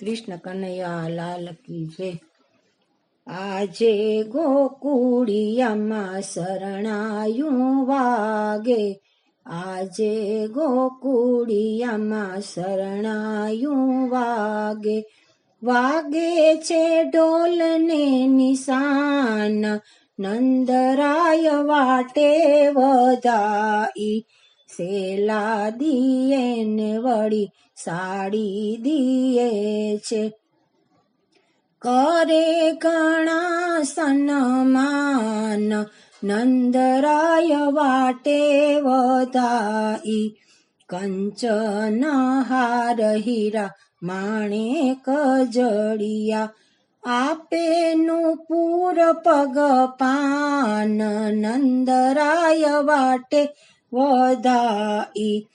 કૃષ્ણ કનૈયા લાલ કી જય. આજે ગોકુળિયામાં શરણાયું વાગે. આજે ગોકુળિયામાં શરણાયું વાગે. વાગે છે ડોલને નિશાન. નંદરાય વાટે વધાઈ. સેલા દિયે ને વળી સાડી દિયે છે. કરે ઘણા સન્માન, નંદરાય વાટે વધાઈ કંચન હાર હીરા માણેક જડિયા આપેનું પૂર પગ પાન નંદરાય વાટે વધાઈ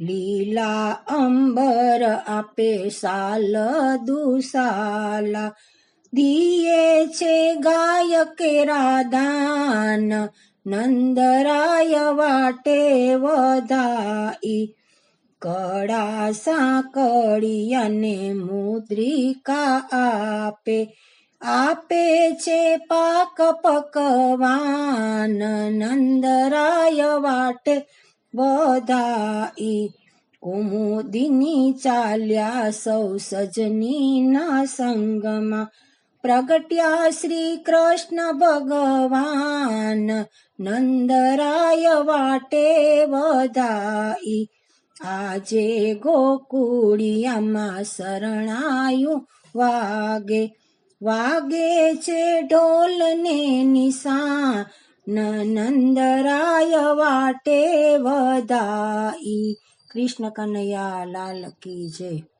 લીલા અંબર આપે સાલ દુસાલા. દિયે છે ગાય કેરા દાન નંદરાય વાટે વધાઈ કડા સાંકળિયાને મુદ્રિકા આપે. આપે છે પાક પકવાન, નંદરાય વાટે બધાઈ કુમુદિની ચાલ્યા સૌ સજનીના સંગમાં. પ્રગટ્યા શ્રી કૃષ્ણ ભગવાન, નંદરાય વાટે વધાઈ આજે ગોકુળિયામાં શરણાયું વાગે. વાગે છે ઢોલ ને નિશા નંદરાય વાટે વધાઈ કૃષ્ણ કનૈયા લાલ કી જય.